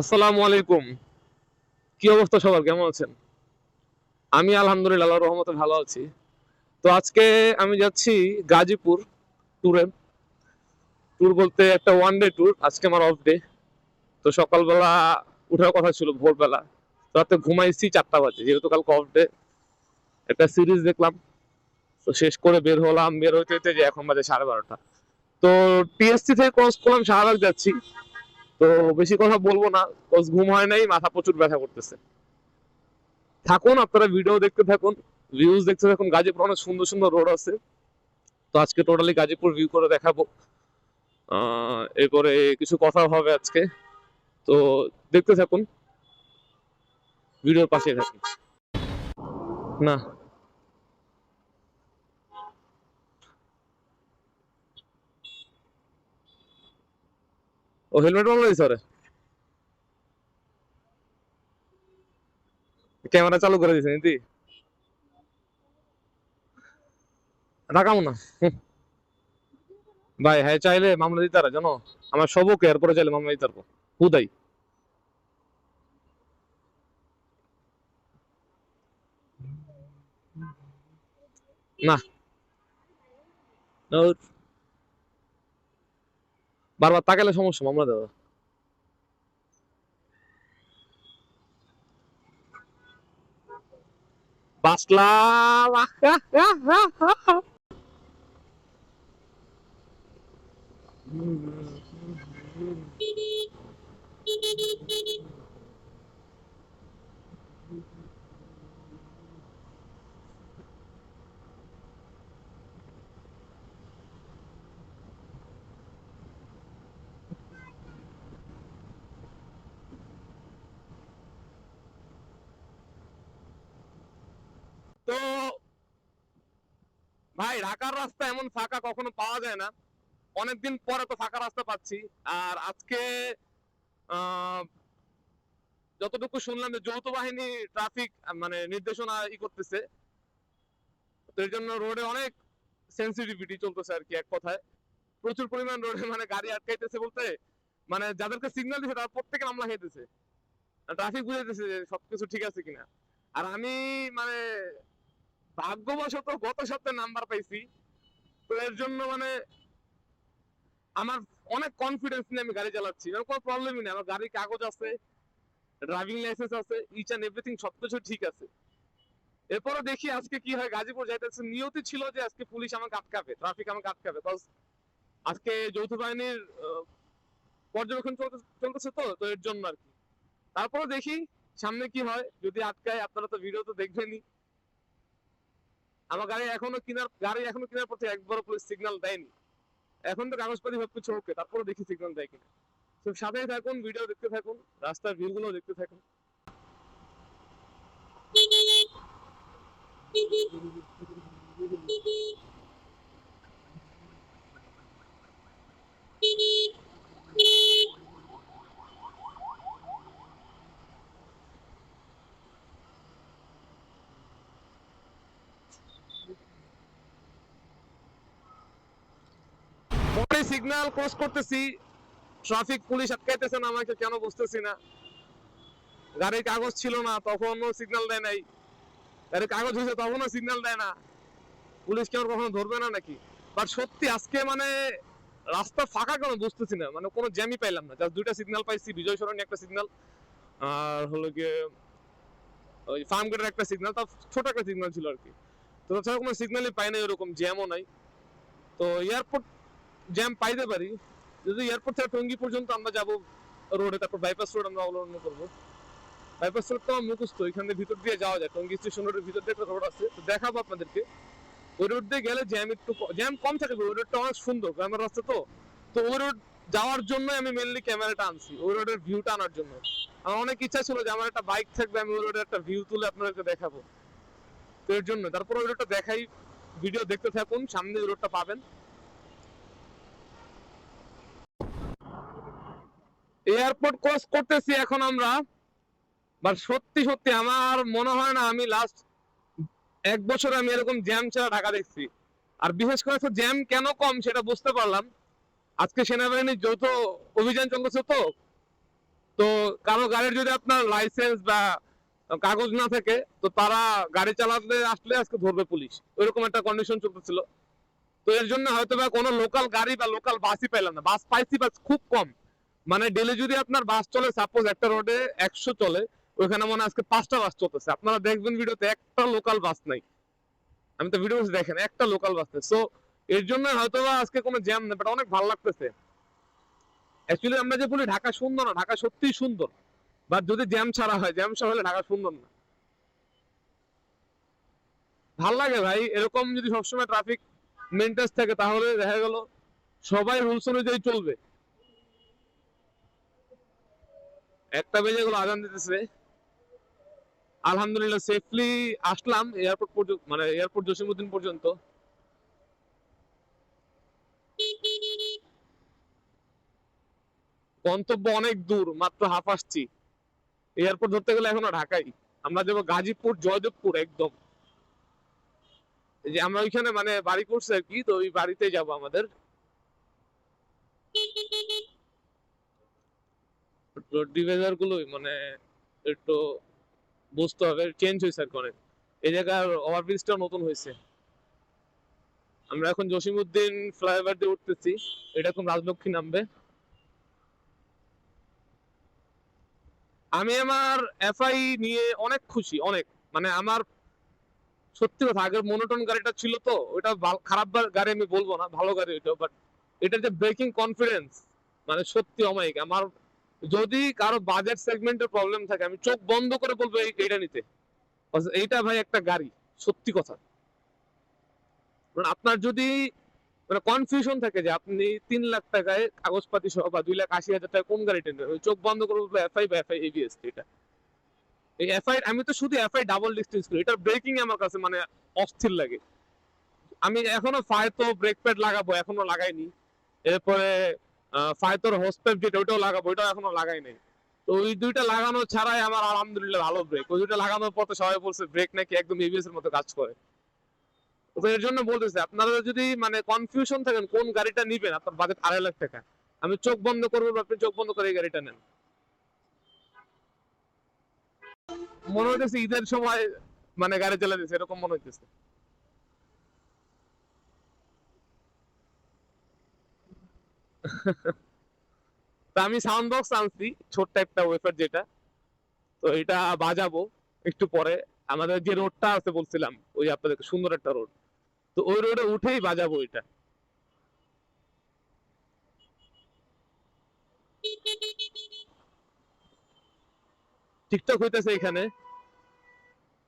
আসসালামু আলাইকুম। কি অবস্থা সবার? কেমন আছেন? আমি আলহামদুলিল্লাহ, আল্লাহর রহমতে ভালো আছি। তো আজকে আমি যাচ্ছি গাজীপুর ট্যুরে। ট্যুর বলতে একটা ওয়ান ডে ট্যুর, আজকে আমার অফ ডে তো সকালবেলা উঠার কথা ছিল ভোরবেলা। রাতে ঘুমাইছি চারটা বাজে, যেহেতু কালকে অফ ডে একটা সিরিজ দেখলাম। তো শেষ করে বের হলাম, বের হইতে হইতে যে এখন বাজে সাড়ে বারোটা। তো টিএসসি থেকে ক্রস করলাম শাহবাগ যাচ্ছি। তো বেশি কথা বলব না ক্রস ঘুম হয় নাই, মাথা প্রচুর ব্যথা করতেছে। থাকুন, আপনারা ভিডিও দেখতে থাকুন ভিউজ দেখতে থাকুন। গাজীপুর অনেক সুন্দর সুন্দর রোড আছে। তো আজকে টোটালি গাজীপুর ভিউ করে দেখাবো। এরপরে কিছু কথা হবে আজকে। তো দেখতে থাকুন ভিডিওর পাশে থাকুন। না। ও হেলমেট বাংলা দিছে ওরে? ক্যামেরা চালু করে দিছে নাকি? রাখামো না। ভাই হ্যাঁ চাইলে মামলা দিতে পারে, জানো? আমার সবকে এরপরে চাইলে মামলা দিতে পারব। হুদাই। না। বারবার তাকালে সমস্যা মামলা দেওয়া। বাসলাম তো ভাই, ঢাকার রাস্তা এমন ফাঁকা কখনো পাওয়া যায় না। অনেকদিন পরে তো ফাঁকা রাস্তা পাচ্ছি। আর আজকে যতটুকু শুনলাম যে যৌথ বাহিনী ট্রাফিক মানে নির্দেশনা ই করতেছে, তো এর জন্য রোডে অনেক সেন্সিটিভিটি চলতেছে আর কি এক কথায়। প্রচুর পরিমাণ রোডে মানে গাড়ি আটকাইতেছে বলতে মানে যাদেরকে সিগন্যাল দিছে তারা প্রত্যেকে মামলা খেতেছে ট্রাফিক বুঝাইতেছে যে সবকিছু ঠিক আছে কিনা। আর আমি মানে ভাগ্যবশত গত সপ্তাহে নাম্বার পাইছি। তো এর জন্য মানে আমার অনেক কনফিডেন্স নিয়ে আমি গাড়ি চালাচ্ছি। আমার কোনো প্রবলেমই নেই। আমার গাড়ির কাগজ আছে ড্রাইভিং লাইসেন্স আছে ইচ অ্যান্ড এভরিথিং সবকিছু ঠিক আছে। এরপরে দেখি আজকে কি হয়, গাজীপুর যাইতেছে। নিয়তি ছিল যে আজকে পুলিশ আমাকে আটকাবে ট্রাফিক আমাকে আটকাবে। কজ আজকে যৌথ বাহিনীর পর্যবেক্ষণ চলতেছে তো তো এর জন্য আর কি। তারপরে দেখি সামনে কি হয়। যদি আটকায় আপনারা তো ভিডিও তো দেখবেনই। আমার গাড়ি এখনও কিনার, গাড়ি এখনও কেনার পথে একবারও পুলিশ সিগন্যাল দেয়নি। এখন তো কাগজপাতি সবকিছু ওকে তারপরে দেখি সিগন্যাল দেয় কিনা। তো সাথেই থাকুন ভিডিও দেখতে থাকুন, রাস্তার ভিউ গুলো দেখতে থাকুন। পরে সিগন্যাল ক্রস করতেছি। ট্রাফিক পুলিশ আটকাইতেছে না, আমাকে কেন বুঝতেছি না। গাড়ির কাগজ ছিল না, তখনও সিগন্যাল দেয় নাই। গাড়ির কাগজ হয়েছে, তখনও সিগন্যাল দেয় না। পুলিশ কেউ কখনো ধরবে না নাকি? বাট সত্যি আজকে মানে রাস্তা ফাঁকা কেন বুঝতেছি না। মানে কোনো জ্যামই পাইলাম না। জাস্ট দুইটা সিগন্যাল পাইছি, বিজয় সরণি একটা সিগন্যাল আর হলো গিয়ে ওই ফার্ম গেটের একটা সিগন্যাল তাও ছোট একটা সিগন্যাল ছিল আর কি। তো তাছাড়া কোনো সিগন্যালই পাই না এরকম জ্যামও নাই। তো এয়ারপোর্ট জ্যাম পাইতে পারি। যদি এয়ারপোর্ট থেকে টঙ্গি পর্যন্ত আমরা যাব রোডে তারপর বাইপাস রোড আমরা অবলম্বন করব। বাইপাস রোড তো মুখস্থ, এখানে ভিতর দিয়ে যাওয়া যায়। টঙ্গি স্টেশন রোডের ভিতর দিয়ে একটা রোড আছে, তো দেখাবো আপনাদেরকে। ওই রোড দিয়ে গেলে জ্যাম একটু জ্যাম কম থাকে ওই রোডটা অনেক সুন্দর, গ্রামের রাস্তা তো। তো ওই রোড যাওয়ার জন্যই আমি মেনলি ক্যামেরাটা আনছি, ওই রোডের ভিউটা আনার জন্য। আমার অনেক ইচ্ছা ছিল যে আমার একটা বাইক থাকবে, আমি ওই রোডের একটা ভিউ তুলে আপনাদেরকে দেখাবো। তো এর জন্য, তারপর ওই রোডটা দেখাই ভিডিও দেখতে থাকুন, সামনে ওই রোডটা পাবেন। এয়ারপোর্ট ক্রস করতেছি এখন আমরা। বাট সত্যি সত্যি আমার মনে হয় না আমি লাস্ট এক বছর আমি এরকম জ্যাম ছাড়া ঢাকা দেখছি। আর বিশেষ করে জ্যাম কেন কম সেটা বুঝতে পারলাম। আজকে সেনাবাহিনীর যৌথ অভিযান চলতেছে তো। তো কারও গাড়ির যদি আপনার লাইসেন্স বা কাগজ না থাকে, তো তারা গাড়ি চালাতে আসলে আজকে ধরবে পুলিশ ওইরকম একটা কন্ডিশন চলতেছিল। তো এর জন্য হয়তো বা কোনো লোকাল গাড়ি বা লোকাল বাসই পেলাম না। বাস পাইছি বাস খুব কম। মানে ডেলি যদি আপনার বাস চলে সাপোজ একটা রোডে একশো চলে, ওইখানে মনে আজকে পাঁচটা বাস চলতেছে। আপনারা দেখবেন ভিডিওতে একটা লোকাল বাস নাই। আমি তো ভিডিও দেখেন, একটা লোকাল বাস নেই। সো এর জন্য হয়তো আজকে কোনো জ্যাম নেই বাট অনেক ভালো লাগতেছে। অ্যাকচুয়ালি আমরা যে বলি ঢাকা সুন্দর না, ঢাকা সত্যিই সুন্দর। বাট যদি জ্যাম ছাড়া হয় জ্যাম ছাড়া হলে ঢাকা সুন্দর না। ভালো লাগে ভাই, এরকম যদি সবসময় ট্রাফিক মেনটেন্স থাকে, তাহলে দেখা গেল সবাই রুলস অনুযায়ী চলবে। একটা বেজে গেল আজান দিতেছে। আলহামদুলিল্লাহ সেফলি আসলাম এয়ারপোর্ট পর্যন্ত মানে এয়ারপোর্ট জসিমুদ্দিন পর্যন্ত। গন্তব্য অনেক দূর, মাত্র হাফ আসছি। এয়ারপোর্ট ধরতে গেলে এখনও ঢাকাই। আমরা যাব গাজীপুর, জয়দেবপুর একদম। যে আমরা ওইখানে মানে বাড়ি করছি আর কি, তো ওই বাড়িতে যাব আমাদের। রোড ডিভাইজারগুলো মানে একটু বুঝতে হবে চেঞ্জ হয়েছে আর অনেক। এই জায়গার ওভারব্রিজটা নতুন হয়েছে। আমরা এখন ফ্লাইওভার দিয়ে উঠতেছি। এটা এখন রাজলক্ষ্মী নামবে। আমি আমার এফআই নিয়ে অনেক খুশি, অনেক। মানে আমার সত্যি কথা, আগের মনোটন গাড়িটা ছিল তো ভাল- খারাপ গাড়ি আমি বলব না, ভালো গাড়ি ওইটা বাট এটার যে ব্রেকিং কনফিডেন্স মানে সত্যি অমায়িক। আমার যদি কারও বাজেট সেগমেন্টের প্রবলেম থাকে, আমি চোখ বন্ধ করে বলব এই- এইটা নিতে। এইটা ভাই একটা গাড়ি, সত্যি কথা। কারণ আপনার যদি মানে কনফিউশন থাকে যে আপনি তিন লাখ টাকায় কাগজপাতি সহ বা দুই লাখ আশি হাজার টাকা কোন গাড়িটা নেবেন চোখ বন্ধ করে বলব এফআই বা এফআই এবিএস এটা। এই এফআই আমি তো শুধু এফআই ডাবল ডিস্টেন্স করি, এটার ব্রেকিং আমার কাছে মানে অস্থির লাগে। আমি এখনও ফায়তো ব্রেক প্যাড লাগাবো, এখনও লাগাইনি। এরপরে ফায়তোর হোস্টেপ যেটা, ওইটাও লাগাবো, ওইটাও এখনও লাগাই নাই। তো ওই দুইটা লাগানো ছাড়াই আমার আলহামদুলিল্লাহ ভালো ব্রেক ওই দুইটা লাগানোর পর তো সবাই বলছে ব্রেক নাকি একদম এবিএস এর মতো কাজ করে। তো এর জন্য বলতেছে, আপনারা যদি মানে কনফিউশন থাকেন কোন গাড়িটা নিবেন, আপনার বাজেট আড়াই লাখ টাকা। আমি চোখ বন্ধ করব আপনি চোখ বন্ধ করে এই গাড়িটা নেন। মনে হইতেছে ঈদের সময় মানে গাড়ি চালা দিচ্ছে এরকম মনে হইতেছে। তা আমি সাউন্ড বক্স আনছি, ছোট্ট একটা ওয়েফার যেটা। তো এটা বাজাবো একটু পরে। আমাদের যে রোডটা আছে বলছিলাম, ওই আপনাদের সুন্দর একটা রোড। তো ওই রোডে উঠেই বাজাবো এটা। টিকটক হইতেছে এখানে।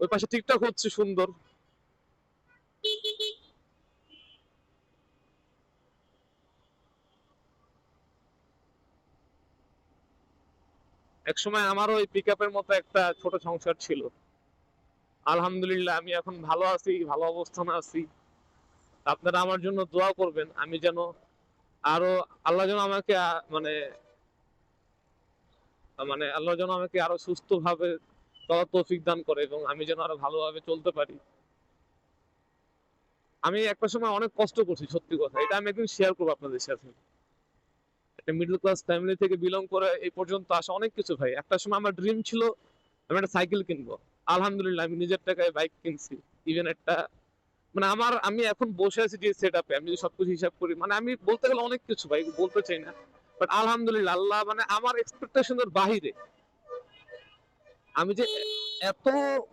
ওই পাশে টিকটক হচ্ছে সুন্দর। একসময় আমারও ওই পিক আপের মতো একটা ছোট সংসার ছিল। আলহামদুলিল্লাহ, আমি এখন ভালো আছি, ভালো অবস্থানে আছি। আপনারা আমার জন্য দোয়া করবেন, আমি যেন আরও আল্লাহ যেন আমাকে মানে মানে আল্লাহ যেন আমাকে আরও সুস্থ ভাবে চলার তৌফিক দান করে এবং আমি যেন আরও ভালোভাবে চলতে পারি। আমি একটা সময় অনেক কষ্ট করছি, সত্যি কথা। এটা আমি একদিন শেয়ার করব আপনাদের সাথে। একটা মিডল ক্লাস ফ্যামিলি থেকে বিলং করে এই পর্যন্ত আসা অনেক কিছু ভাই। একটা সময় আমার ড্রিম ছিল আমি একটা সাইকেল কিনবো। আলহামদুলিল্লাহ আমি নিজের টাকায় বাইক কিনছি। ইভেন একটা মানে আমার, আমি এখন বসে আছি যে সেট আপে আমি যদি সবকিছু হিসাব করি মানে আমি বলতে গেলে অনেক কিছু ভাই, বলতে চাই না। বাট আলহামদুলিল্লাহ, আল্লাহ মানে আমার এক্সপেকটেশনের বাহিরে। আমি যে এত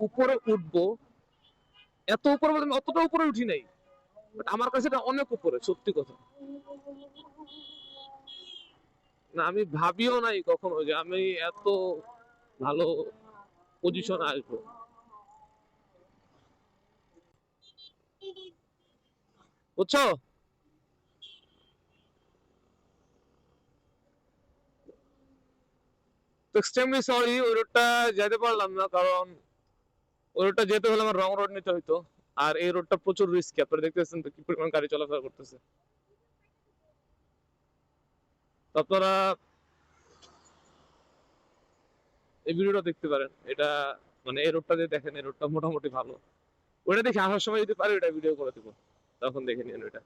উপরে উঠবো, এত উপরে বলতে আমি অতটা উপরে উঠি নাই। বাট আমার কাছে এটা অনেক উপরে, সত্যি কথা। না, আমি ভাবিও নাই কখনো যে আমি এত ভালো পজিশন আসব। বুঝছ? সরি ওই রোডটা যেতে পারলাম না কারণ ওই রোডটা যেতে হলে আমার রং রোড নিতে হইতো। আর এই রোডটা প্রচুর রিস্কি আপনারা দেখতেছেন তো কি পরিমাণ গাড়ি চলাফেরা করতেছে। আপনারা এই ভিডিওটা দেখতে পারেন। এটা মানে এই রোডটা যে দেখেন, এই রোডটা মোটামুটি ভালো। ওটা দেখে আসার সময় যদি পারি, ওটা ভিডিও করে দিব। তখন দেখে নিন ওইটা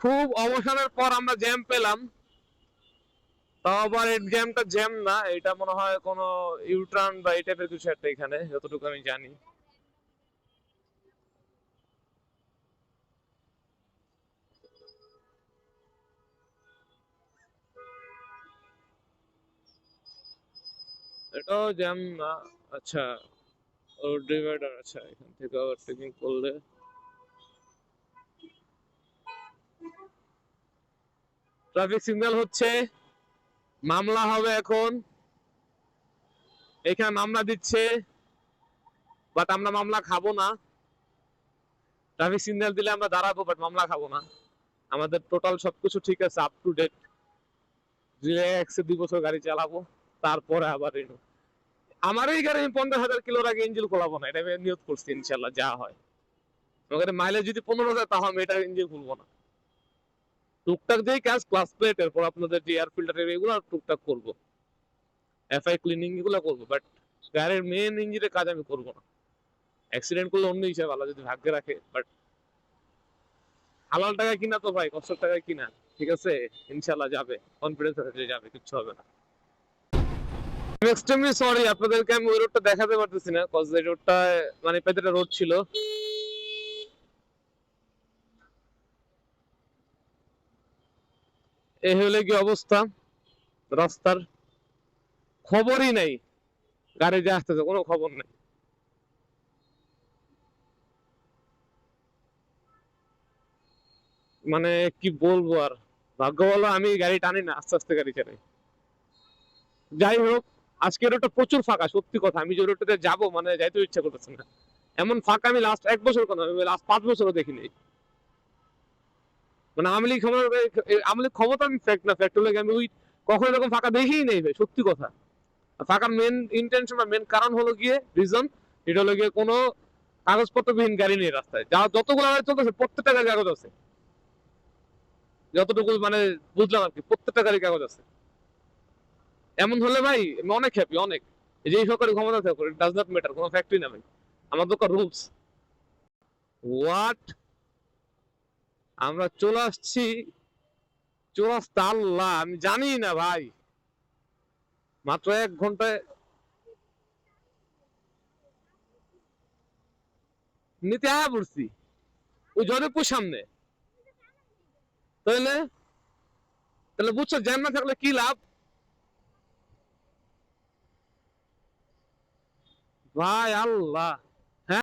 খুব অবসানের পর আমরা জ্যাম পেলাম। তাও আবার এই জ্যামটা জ্যাম না, এটা মনে হয় কোনো ইউটার্ন বা এই টাইপের কিছু একটা এখানে, যতটুকু আমি জানি। এটাও জ্যাম না আচ্ছা রোড ডিভাইডার আচ্ছা এখান থেকে ওভারটেকিং করলে। ট্রাফিক সিগন্যাল হচ্ছে, মামলা হবে এখন। এখানে মামলা দিচ্ছে বাট আমরা মামলা খাব না। ট্রাফিক সিগন্যাল দিলে আমরা দাঁড়াবো বাট মামলা খাব না। আমাদের টোটাল সবকিছু ঠিক আছে আপ টু ডেট একশো দুই বছর গাড়ি চালাবো, তারপরে আবার রিনিউ আমার এই গাড়ি আমি পঞ্চাশ হাজার কিলোর আগে ইঞ্জিন খোলাবো না, এটা আমি নিয়োগ করছি ইনশাল্লাহ যা হয়। আমার মাইলেজ যদি পনেরো হাজার তাহলে আমি এটা ইঞ্জিন খুলবো না। টুকটাক দিয়ে কাজ ক্লাস প্লেট এরপর আপনাদের যে এয়ার ফিল্টার এগুলো টুকটাক করব। এফআই ক্লিনিং এগুলো করব বাট গাড়ির মেন ইঞ্জিনের কাজ আমি করব না। অ্যাক্সিডেন্ট করলে অন্য হিসাবে আলাদা যদি ভাগ্যে রাখে বাট হালাল টাকায় কিনা তো ভাই, কষ্টের টাকায় কিনা, ঠিক আছে? ইনশাল্লাহ যাবে কনফিডেন্স আছে যাবে, কিচ্ছু হবে না। এক্সট্রিমলি সরি আপনাদেরকে আমি ওই রোডটা দেখাতে পারতেছি না কজ এই রোডটা মানে পেতেটা রোড ছিল। এই হলে কি অবস্থা? রাস্তার খবরই নাই। গাড়ি যে আসতেছে, কোনো খবর নেই। মানে কি বলব আর? ভাগ্য বলো আমি গাড়ি টানি না, আস্তে আস্তে গাড়ি চালাই। যাই হোক, আজকে রোডটা প্রচুর ফাঁকা, সত্যি কথা। আমি যে রোডটাতে যাব মানে যাইতে ইচ্ছা করতেছে না। এমন ফাঁকা আমি লাস্ট এক বছর আমি লাস্ট পাঁচ বছরও দেখিনি। মানে আমলি ক্ষমতা আমলি ক্ষমতা আমি ফ্যাক্ট না ফ্যাক্ট হলে আমি ওই কখনো এরকম ফাঁকা দেখিই নেই ভাই, সত্যি কথা। ফাঁকার মেন ইন্টেনশন বা মেন কারণ হলো গিয়ে রিজন এটা হলো গিয়ে কোনো কাগজপত্রবিহীন গাড়ি নেই রাস্তায়। যা যতগুলো গাড়ি চলতেছে, প্রত্যেকটা গাড়ি কাগজ আছে। যতটুকু মানে বুঝলাম আর কি, প্রত্যেকটা গাড়ি কাগজ আছে। এমন হলে ভাই, আমি অনেক হ্যাপি অনেক। এই যে সরকারি ক্ষমতা থাকো ডাজ নট ম্যাটার কোনো ফ্যাক্টরি না ভাই। আমার দোকান রুলস হোয়াট আমরা চলে আসছি। চৌরাস্তা আল্লাহ, আমি জানি না ভাই। মাত্র এক ঘন্টায় নিতে আয়া পড়ছি। ওই জয়দেবপুর সামনে। তাহলে তাহলে বুঝছ, জ্যাম না থাকলে কি লাভ? ভাই আল্লাহ।